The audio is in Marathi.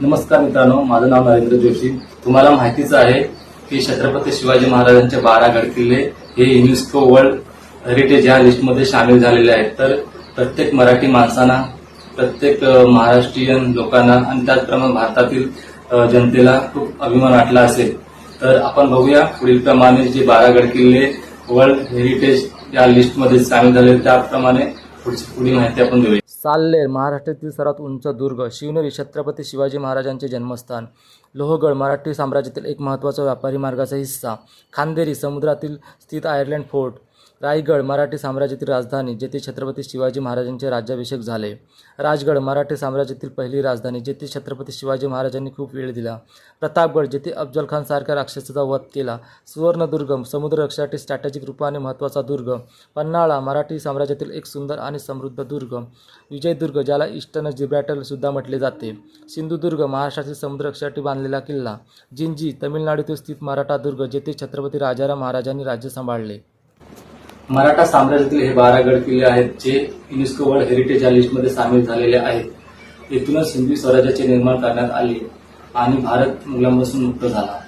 नमस्कार मित्रांनो माझं नाव नरेंद्र जोशी. तुम्हाला माहितीच आहे की छत्रपती शिवाजी महाराजांचे बारा गड किल्ले हे युनेस्को वर्ल्ड हेरिटेज या लिस्टमध्ये सामील झालेले आहेत. तर प्रत्येक मराठी माणसांना प्रत्येक महाराष्ट्रीयन लोकांना आणि त्याचप्रमाणे भारतातील जनतेला खूप अभिमान वाटला असेल. तर आपण बघूया पुढील प्रमाणे जे बारा गड किल्ले वर्ल्ड हेरिटेज या लिस्टमध्ये सामील झाले त्याप्रमाणे पुढील माहिती आपण घेऊया. साल्लेर महाराष्ट्रातील सर्वात उंच दुर्ग शिवनेरी छत्रपती शिवाजी महाराजांचे जन्मस्थान. लोहगड मराठी साम्राज्यातील एक महत्त्वाचा व्यापारी मार्गाचा हिस्सा. खांदेरी समुद्रातील स्थित आयर्लंड फोर्ट. रायगड मराठी साम्राज्यातील राजधानी जेथे छत्रपती शिवाजी महाराजांचे राज्याभिषेक झाले. राजगड मराठी साम्राज्यातील पहिली राजधानी जेथे छत्रपती शिवाजी महाराजांनी खूप वेळ दिला. प्रतापगड जेथे अफजल खान सारख्या राक्षसाचा वध केला. सुवर्णदुर्ग समुद्ररक्षासाठी स्ट्रॅटेजिक रूपाने महत्त्वाचा दुर्ग. पन्हाळा मराठी साम्राज्यातील एक सुंदर आणि समृद्ध दुर्ग. विजयदुर्ग ज्याला ईस्टर्न जिब्रॅटल सुद्धा म्हटले जाते. सिंधुदुर्ग महाराष्ट्रातील समुद्ररक्षासाठी बांधलेला किल्ला. जिंजी तमिळनाडूतील स्थित मराठा दुर्ग जेथे छत्रपती राजाराम महाराजांनी राज्य सांभाळले. मराठा साम्राज्यातील हे बारा गड किल्ले आहेत जे युनेस्को वर्ल्ड हेरिटेज या लिस्टमध्ये सामील झालेले आहेत. येथूनच हिंदवी स्वराज्याचे निर्माण करण्यात आले आणि भारत मुलांपासून मुक्त झाला.